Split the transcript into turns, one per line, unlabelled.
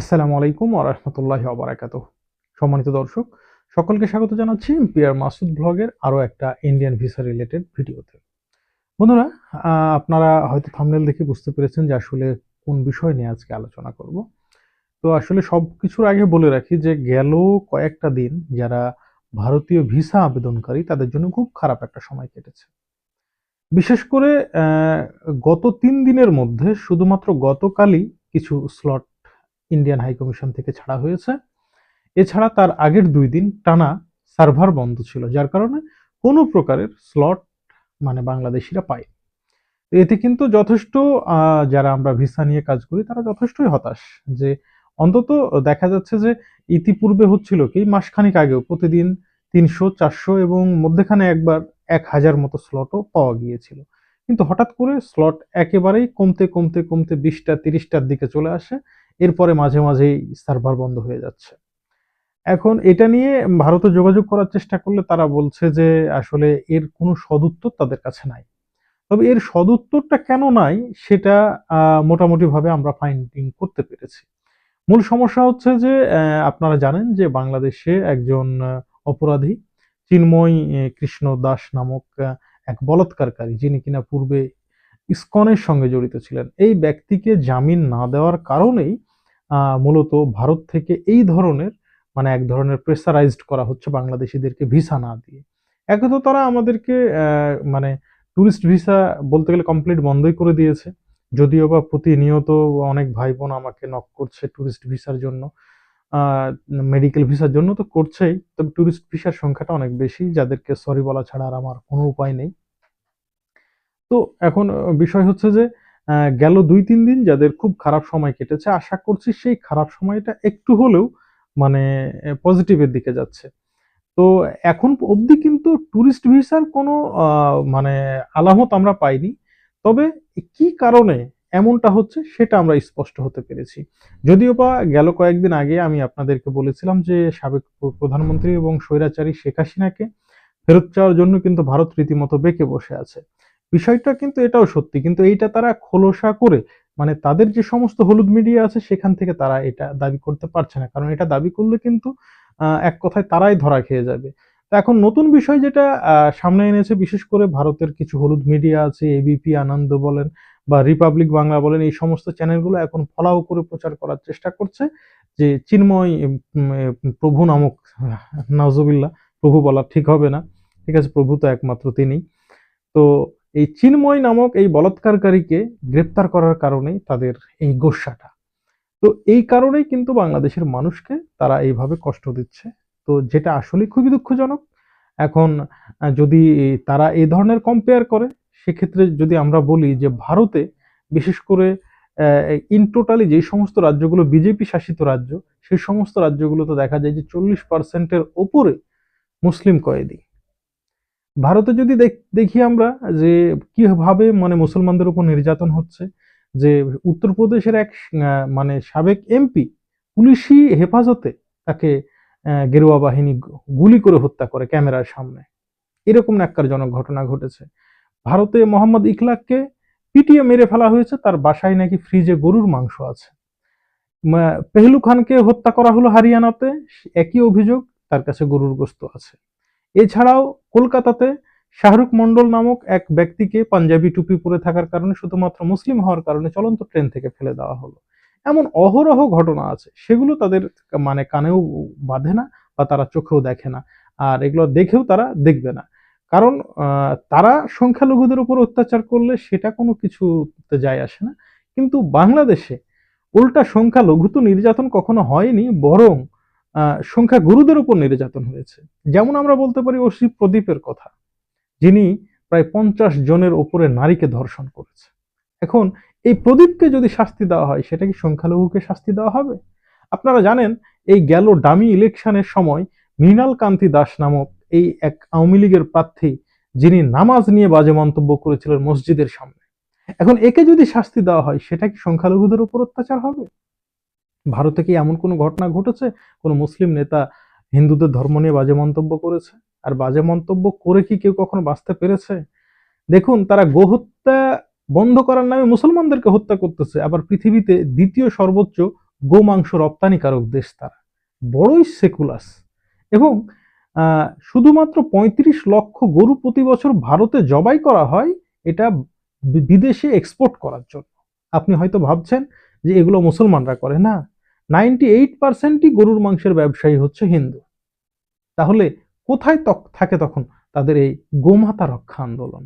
আসসালামু আলাইকুম ওরহমতুল্লাহি অবরাকাত সম্মানিত দর্শক, সকলকে স্বাগত জানাচ্ছি পিয়ার মাসুদ ব্লগের আরও একটা ইন্ডিয়ান ভিসা রিলেটেড ভিডিওতে। বন্ধুরা আপনারা হয়তো থাম্বনেল দেখে বুঝতে পেরেছেন যে আসলে কোন বিষয় নিয়ে আজকে আলোচনা করব। তো আসলে সব কিছুর আগে বলে রাখি যে গেল কয়েকটা দিন যারা ভারতীয় ভিসা আবেদনকারী, তাদের জন্য খুব খারাপ একটা সময় কেটেছে। বিশেষ করে গত তিন দিনের মধ্যে শুধুমাত্র গতকালই কিছু স্লট ইন্ডিয়ান হাই কমিশন থেকে ছাড়া হয়েছে। এছাড়া তার আগের দুই দিন টানা সার্ভার বন্ধ ছিল, যার কারণে কোনো প্রকারের স্লট মানে বাংলাদেশিরা পায় এতে কিন্তু যথেষ্ট যারা আমরা ভিসা নিয়ে কাজ করি, তারা যথেষ্টই হতাশ যে অন্তত দেখা যাচ্ছে যে ইতিপূর্বে হচ্ছিল কি, মাসখানিক আগেও প্রতিদিন তিনশো, চারশো এবং মধ্যেখানে একবার এক হাজার মতো স্লটও পাওয়া গিয়েছিল। কিন্তু হঠাৎ করে স্লট একেবারেই কমতে কমতে কমতে বিশটা, তিরিশটার দিকে চলে আসে। এরপরে মাঝে মাঝেই সার্ভার বন্ধ হয়ে যাচ্ছে। এখন এটা নিয়ে ভারতে যোগাযোগ করার চেষ্টা করলে তারা বলছে যে আসলে এর কোনো সদুত্তর তাদের কাছে নাই। তবে এর সদুত্তরটা কেন নাই সেটা মোটামুটিভাবে আমরা ফাইন্ডিং করতে পেরেছি। মূল সমস্যা হচ্ছে যে আপনারা জানেন যে বাংলাদেশে একজন অপরাধী, চিন্ময় কৃষ্ণ দাস নামক এক বলাৎকারকারী, যিনি কিনা পূর্বে ইসকনের সঙ্গে জড়িত ছিলেন। এই ব্যক্তিকে জামিন না দেওয়ার কারণেই মূলত ভারত থেকে এই ধরনের মানে এক ধরনের প্রেসারাইজড করা হচ্ছে বাংলাদেশিদেরকে ভিসা না দিয়ে। একে তো তারা আমাদেরকে মানে ট্যুরিস্ট ভিসা বলতে গেলে কমপ্লিট বন্ধই করে দিয়েছে। যদিও বা প্রতিনিয়ত অনেক ভাই বোন আমাকে নক করছে ট্যুরিস্ট ভিসার জন্য মেডিকেল ভিসার জন্য তো করছেই। তবে ট্যুরিস্ট ভিসার সংখ্যাটা অনেক বেশি, যাদেরকে সরি বলা ছাড়া আর আমার কোনো উপায় নেই। তো এখন বিষয় হচ্ছে যে গেল দুই, তিন দিন যাদের খুব খারাপ সময় কেটেছে, আশা করছি সেই খারাপ সময়টা একটু হলেও মানে পজিটিভের দিকে যাচ্ছে। তো এখন অবধি কিন্তু ট্যুরিস্ট ভিসার কোনো মানে আলামত আমরা পাইনি। তবে কি কারণে এমনটা হচ্ছে সেটা আমরা স্পষ্ট হতে পেরেছি। যদিও বা গেল কয়েকদিন আগে আমি আপনাদেরকে বলেছিলাম যে, সাবেক প্রধানমন্ত্রী এবং স্বৈরাচারী শেখ হাসিনাকে ফেরত চাওয়ার জন্য কিন্তু ভারত রীতিমতো বেঁকে বসে আছে। বিষয়টা কিন্তু এটাও সত্যি, কিন্তু এইটা তারা খোলসা করে মানে তাদের যে সমস্ত হলুদ মিডিয়া আছে সেখান থেকে তারা এটা দাবি করতে পারছে না। কারণ এটা দাবি করলে কিন্তু এক কথায় তারাই ধরা খেয়ে যাবে। এখন নতুন বিষয় যেটা সামনে এনেছে, বিশেষ করে ভারতের কিছু হলুদ মিডিয়া আছে এবিপি আনন্দ বলেন বা রিপাবলিক বাংলা বলেন, এই সমস্ত চ্যানেলগুলো এখন ফলাও করে প্রচার করার চেষ্টা করছে যে চিন্ময় প্রভু নামক নাজবিল্লা প্রভু বলা ঠিক হবে না। ঠিক আছে, প্রভু তো একমাত্র তিনি। তো এই চিন্ময় নামক এই বলাৎকারকারীকে গ্রেপ্তার করার কারণেই তাদের এই গোস্বাটা। তো এই কারণেই কিন্তু বাংলাদেশের মানুষকে তারা এইভাবে কষ্ট দিচ্ছে। তো যেটা আসলে খুবই দুঃখজনক। এখন যদি তারা এই ধরনের কম্পেয়ার করে, সেক্ষেত্রে যদি আমরা বলি যে ভারতে বিশেষ করে ইন টোটালি যে সমস্ত রাজ্যগুলো বিজেপি শাসিত রাজ্য, সেই সমস্ত রাজ্যগুলোতে দেখা যায় যে চল্লিশ পার্সেন্টের ওপরে মুসলিম কয়েদি। ভারতে যদি দেখ- আমরা যে কীভাবে মানে মুসলমানদের উপর নির্যাতন হচ্ছে, যে উত্তরপ্রদেশের এক মানে সাবেক এমপি পুলিশি হেফাজতে তাকে গেরুয়া বাহিনী গুলি করে হত্যা করে ক্যামেরার সামনে। এরকম ন্যাক্কারজনক ঘটনা ঘটেছে। ভারতে মোহাম্মদ ইখলাককে পিটিয়ে মেরে ফেলা হয়েছে, তার বাসায় নাকি ফ্রিজে গরুর মাংস আছে। পেহলু খানকে হত্যা করা হলো হারিয়ানাতে একই অভিযোগ, তার কাছে গরুর গোস্ত আছে। এছাড়াও কলকাতাতে শাহরুখ মন্ডল নামক এক ব্যক্তিকে পাঞ্জাবি টুপি পরে থাকার কারণে শুধুমাত্র মুসলিম হওয়ার কারণে চলন্ত ট্রেন থেকে ফেলে দেওয়া হলো। এমন অহরহ ঘটনা আছে, সেগুলো তাদের মানে কানেও বাঁধে না বা তারা চোখেও দেখে না, আর এগুলো দেখেও তারা দেখবে না। কারণ তারা সংখ্যালঘুদের উপর অত্যাচার করলে সেটা কোনো কিছুতে যায় আসে না। কিন্তু বাংলাদেশে উল্টা সংখ্যালঘু তো নির্যাতন কখনো হয়নি, বরং আহ, সংখ্যাগুরুদের উপর নির্যাতন হয়েছে। যেমন আমরা বলতে পারি ওসি প্রদীপের কথা যিনি প্রায় পঞ্চাশ জনের ওপরে নারীকে ধর্ষণ করেছে। এখন এই প্রদীপকে যদি শাস্তি দেওয়া হয় সেটা কি সংখ্যালঘুকে শাস্তি দেওয়া হবে? আপনারা জানেন এই গেল ডামি ইলেকশনের সময় মৃণাল কান্তি দাস নামক এই এক আওয়ামী লীগের প্রার্থী যিনি নামাজ নিয়ে বাজে মন্তব্য করেছিলেন মসজিদের সামনে। এখন একে যদি শাস্তি দেওয়া হয় সেটা কি সংখ্যালঘুদের উপর অত্যাচার হবে? ভারতে কি এমন কোনো ঘটনা ঘটেছে? কোনো মুসলিম নেতা হিন্দুদের ধর্ম নিয়ে বাজে মন্তব্য করেছে? আর বাজে মন্তব্য করে কি কেউ কখনো বাঁচতে পেরেছে? দেখুন, তারা গোহত্যা বন্ধ করার নামে মুসলমানদেরকে হত্যা করতেছে। আবার পৃথিবীতে দ্বিতীয় সর্বোচ্চ গোমাংস রপ্তানিকারক দেশ তারা। বড়ই সেকুলাস। এবং শুধুমাত্র পঁয়ত্রিশ লক্ষ গরু প্রতি বছর ভারতে জবাই করা হয়, এটা বিদেশে এক্সপোর্ট করার জন্য। আপনি হয়তো ভাবছেন যে এগুলো মুসলমানরা করে না। নাইনটি এইট পার্সেন্টই গরুর মাংসের ব্যবসায়ী হচ্ছে হিন্দু। তাহলে কোথায় থাকে তখন তাদের এই গোমাতা রক্ষা আন্দোলন?